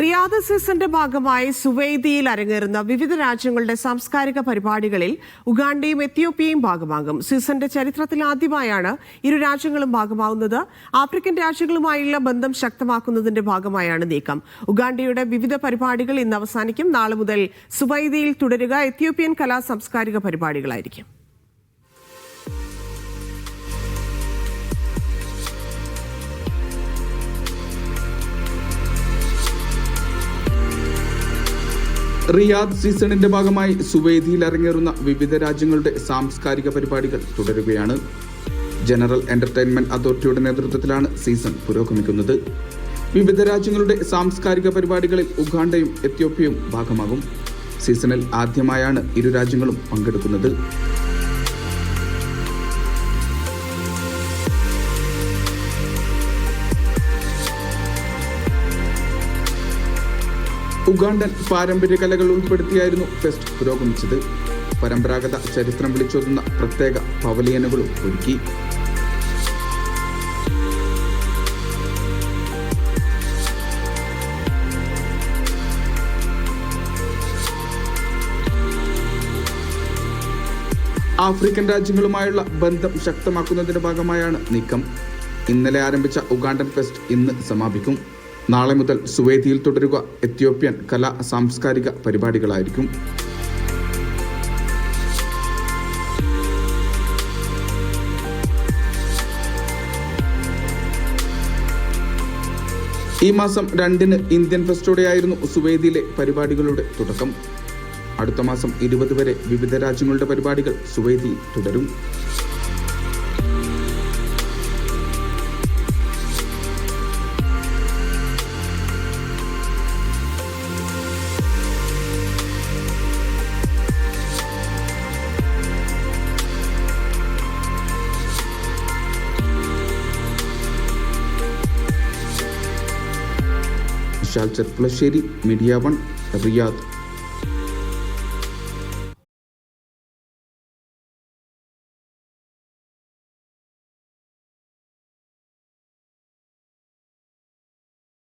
Riyadh സീസന്റെ ഭാഗമായി സുവൈദിയിൽ അരങ്ങേറുന്ന വിവിധ രാജ്യങ്ങളുടെ സാംസ്കാരിക പരിപാടികളിൽ ഉഗാണ്ടയും എത്യോപ്യയും ഭാഗമാകും. സീസന്റെ ചരിത്രത്തിൽ ആദ്യമായാണ് ഇരു രാജ്യങ്ങളും ഭാഗമാവുന്നത്. ആഫ്രിക്കൻ രാജ്യങ്ങളുമായുള്ള ബന്ധം ശക്തമാക്കുന്നതിന്റെ ഭാഗമായാണ് നീക്കം. ഉഗാണ്ടയുടെ വിവിധ പരിപാടികൾ ഇന്ന് അവസാനിക്കും. നാളെ മുതൽ സുവൈദിയിൽ തുടരുക. എത്യോപ്യൻ കലാ സാംസ്കാരിക പരിപാടികളായിരിക്കും. റിയാദ് സീസണിന്റെ ഭാഗമായി സുവേദിയിൽ അരങ്ങേറുന്ന വിവിധ രാജ്യങ്ങളുടെ സാംസ്കാരിക പരിപാടികൾ തുടരുകയാണ്. ജനറൽ എന്റർടൈൻമെന്റ് അതോറിറ്റിയുടെ നേതൃത്വത്തിലാണ് സീസൺ പുരോഗമിക്കുന്നത്. വിവിധ രാജ്യങ്ങളുടെ സാംസ്കാരിക പരിപാടികളിൽ ഉഗാണ്ടയും എത്യോപ്യയും ഭാഗമാകും. സീസണിൽ ആദ്യമായാണ് ഇരു രാജ്യങ്ങളും പങ്കെടുക്കുന്നത്. ഉഗാണ്ടൻ പാരമ്പര്യ കലകൾ ഉൾപ്പെടുത്തിയായിരുന്നു ഫെസ്റ്റ് പുരോഗമിച്ചത്. പരമ്പരാഗത ചരിത്രം വിളിച്ചോതുന്ന പ്രത്യേക പവലിയനുകളും ഒരുക്കി. ആഫ്രിക്കൻ രാജ്യങ്ങളുമായുള്ള ബന്ധം ശക്തമാക്കുന്നതിന്റെ ഭാഗമായാണ് നീക്കം. ഇന്നലെ ആരംഭിച്ച ഉഗാണ്ടൻ ഫെസ്റ്റ് ഇന്ന് സമാപിക്കും. നാളെ മുതൽ സുവേദിയിൽ തുടരുക എത്യോപ്യൻ കലാ സാംസ്കാരിക പരിപാടികളായിരിക്കും. ഈ മാസം രണ്ടിന് ഇന്ത്യൻ ഫെസ്റ്റോടെയായിരുന്നു സുവേദിയിലെ പരിപാടികളുടെ തുടക്കം. അടുത്ത മാസം ഇരുപത് വരെ വിവിധ രാജ്യങ്ങളുടെ പരിപാടികൾ സുവേദി തുടരും. Vishal Cherpulassery media one Riyadh.